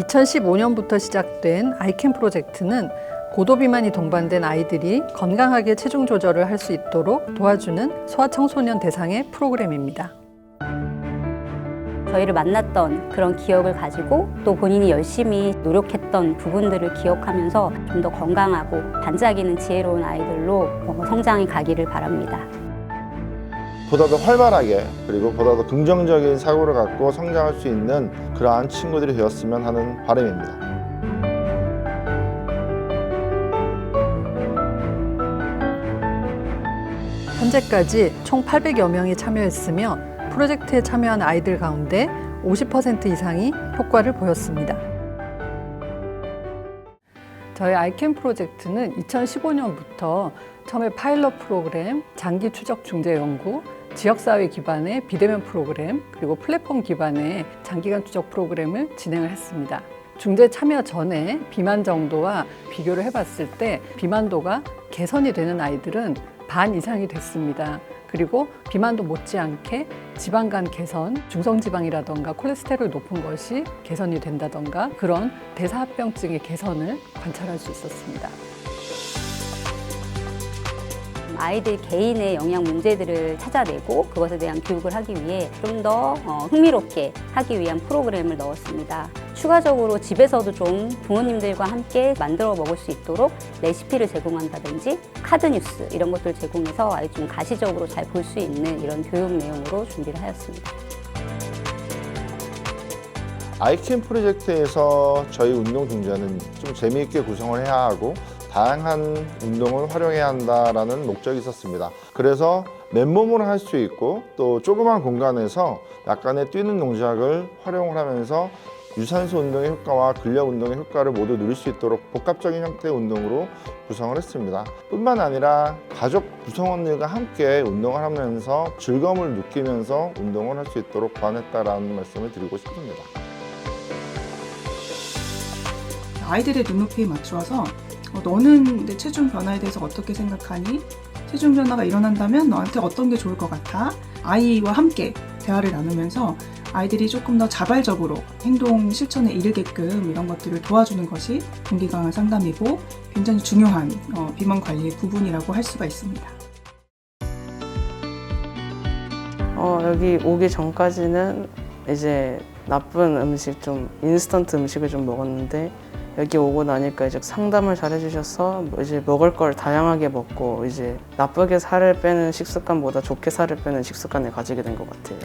2015년부터 시작된 아이캠 프로젝트는 고도 비만이 동반된 아이들이 건강하게 체중 조절을 할 수 있도록 도와주는 소아청소년 대상의 프로그램입니다. 저희를 만났던 그런 기억을 가지고 또 본인이 열심히 노력했던 부분들을 기억하면서 좀 더 건강하고 반짝이는 지혜로운 아이들로 어, 성장해 가기를 바랍니다. 보다 더 활발하게 그리고 보다 더 긍정적인 사고를 갖고 성장할 수 있는 그러한 친구들이 되었으면 하는 바람입니다. 현재까지 총 800여 명이 참여했으며 프로젝트에 참여한 아이들 가운데 50% 이상이 효과를 보였습니다. 저희 아이캠 프로젝트는 2015년부터 처음에 파일럿 프로그램, 장기 추적 중재 연구, 지역사회 기반의 비대면 프로그램, 그리고 플랫폼 기반의 장기간 추적 프로그램을 진행을 했습니다. 중재 참여 전에 비만 정도와 비교를 해봤을 때 비만도가 개선이 되는 아이들은 반 이상이 됐습니다. 그리고 비만도 못지않게 지방간 개선, 중성지방이라던가 콜레스테롤 높은 것이 개선이 된다던가 그런 대사합병증의 개선을 관찰할 수 있었습니다. 아이들 개인의 영양 문제들을 찾아내고 그것에 대한 교육을 하기 위해 좀 더 흥미롭게 하기 위한 프로그램을 넣었습니다. 추가적으로 집에서도 좀 부모님들과 함께 만들어 먹을 수 있도록 레시피를 제공한다든지 카드 뉴스 이런 것들 제공해서 아이 좀 가시적으로 잘 볼 수 있는 이런 교육 내용으로 준비를 하였습니다. 아이캠 프로젝트에서 저희 운동 중재는 좀 재미있게 구성을 해야 하고 다양한 운동을 활용해야 한다라는 목적이 있었습니다. 그래서 맨몸으로 할 수 있고 또 조그만 공간에서 약간의 뛰는 동작을 활용을 하면서 유산소 운동의 효과와 근력 운동의 효과를 모두 누릴 수 있도록 복합적인 형태의 운동으로 구성을 했습니다. 뿐만 아니라 가족 구성원들과 함께 운동을 하면서 즐거움을 느끼면서 운동을 할 수 있도록 고안했다라는 말씀을 드리고 싶습니다. 아이들의 눈높이에 맞추어서 어, 너는 내 체중 변화에 대해서 어떻게 생각하니? 체중 변화가 일어난다면 너한테 어떤 게 좋을 것 같아? 아이와 함께 대화를 나누면서 아이들이 조금 더 자발적으로 행동 실천에 이르게끔 이런 것들을 도와주는 것이 동기 강화 상담이고 굉장히 중요한 어, 비만 관리의 부분이라고 할 수가 있습니다. 어, 여기 오기 전까지는 이제 나쁜 음식 좀 인스턴트 음식을 좀 먹었는데 여기 오고 나니까 이제 상담을 잘 해주셔서 뭐 이제 먹을 걸 다양하게 먹고 이제 나쁘게 살을 빼는 식습관보다 좋게 살을 빼는 식습관을 가지게 된 것 같아요.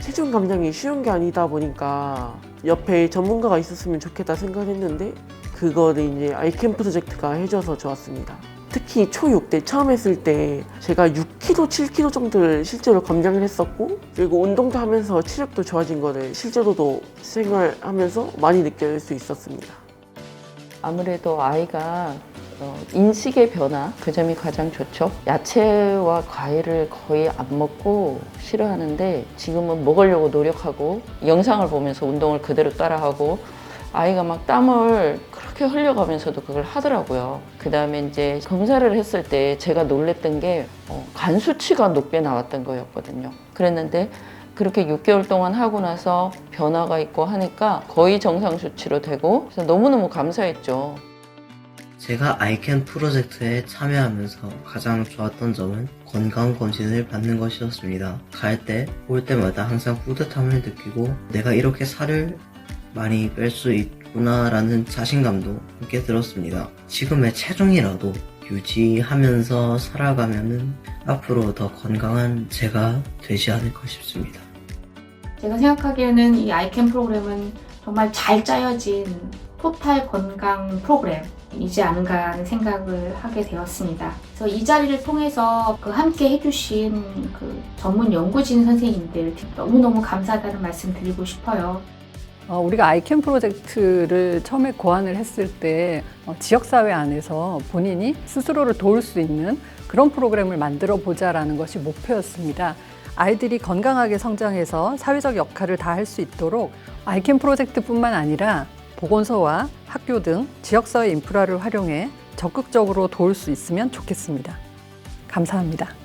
체중 감량이 쉬운 게 아니다 보니까 옆에 전문가가 있었으면 좋겠다 생각했는데 그거를 이제 아이캠 프로젝트가 해줘서 좋았습니다. 특히 초6 때 처음 했을 때 제가 6kg, 7kg 정도를 실제로 감량을 했었고 그리고 운동도 하면서 체력도 좋아진 거를 실제로도 생활하면서 많이 느낄 수 있었습니다. 아무래도 아이가 어, 인식의 변화 그 점이 가장 좋죠. 야채와 과일을 거의 안 먹고 싫어하는데 지금은 먹으려고 노력하고 영상을 보면서 운동을 그대로 따라하고 아이가 막 땀을 그렇게 흘려가면서도 그걸 하더라고요. 그 다음에 이제 검사를 했을 때 제가 놀랬던 게 어, 간 수치가 높게 나왔던 거였거든요. 그랬는데 그렇게 6개월 동안 하고 나서 변화가 있고 하니까 거의 정상 수치로 되고 그래서 너무너무 감사했죠. 제가 아이캔 프로젝트에 참여하면서 가장 좋았던 점은 건강 검진을 받는 것이었습니다. 갈 때, 올 때마다 항상 뿌듯함을 느끼고 내가 이렇게 살을 많이 뺄 수 있 구나라는 자신감도 함께 들었습니다. 지금의 체중이라도 유지하면서 살아가면은 앞으로 더 건강한 제가 되지 않을까 싶습니다. 제가 생각하기에는 이 아이캠 프로그램은 정말 잘 짜여진 토탈 건강 프로그램이지 않은가 하는 생각을 하게 되었습니다. 그래서 이 자리를 통해서 그 함께 해주신 그 전문 연구진 선생님들 너무너무 감사하다는 말씀 드리고 싶어요. 어, 우리가 아이캠 프로젝트를 처음에 고안을 했을 때 어, 지역사회 안에서 본인이 스스로를 도울 수 있는 그런 프로그램을 만들어 보자라는 것이 목표였습니다. 아이들이 건강하게 성장해서 사회적 역할을 다 할 수 있도록 아이캠 프로젝트뿐만 아니라 보건소와 학교 등 지역사회 인프라를 활용해 적극적으로 도울 수 있으면 좋겠습니다. 감사합니다.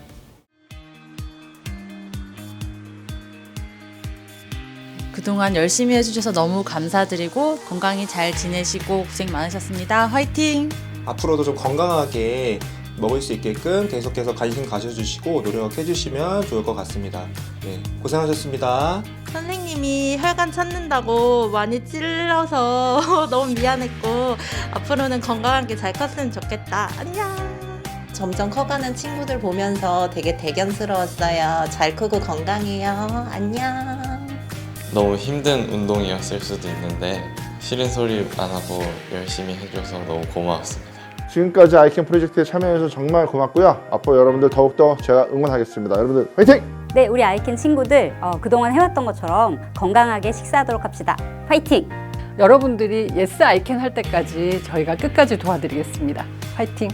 그동안 열심히 해주셔서 너무 감사드리고 건강히 잘 지내시고 고생 많으셨습니다. 화이팅! 앞으로도 좀 건강하게 먹을 수 있게끔 계속해서 관심 가져주시고 노력해 주시면 좋을 것 같습니다. 네, 고생하셨습니다. 선생님이 혈관 찾는다고 많이 찔러서 너무 미안했고 앞으로는 건강하게 잘 컸으면 좋겠다. 안녕. 점점 커가는 친구들 보면서 되게 대견스러웠어요. 잘 크고 건강해요. 안녕. 너무 힘든 운동이었을 수도 있는데 싫은 소리 안 하고 열심히 해줘서 너무 고마웠습니다. 지금까지 아이캔 프로젝트에 참여해서 정말 고맙고요. 앞으로 여러분들 더욱더 제가 응원하겠습니다. 여러분들 화이팅! 네, 우리 아이캔 친구들 어, 그동안 해왔던 것처럼 건강하게 식사하도록 합시다. 파이팅! 여러분들이 예스 아이캔 할 때까지 저희가 끝까지 도와드리겠습니다. 화이팅!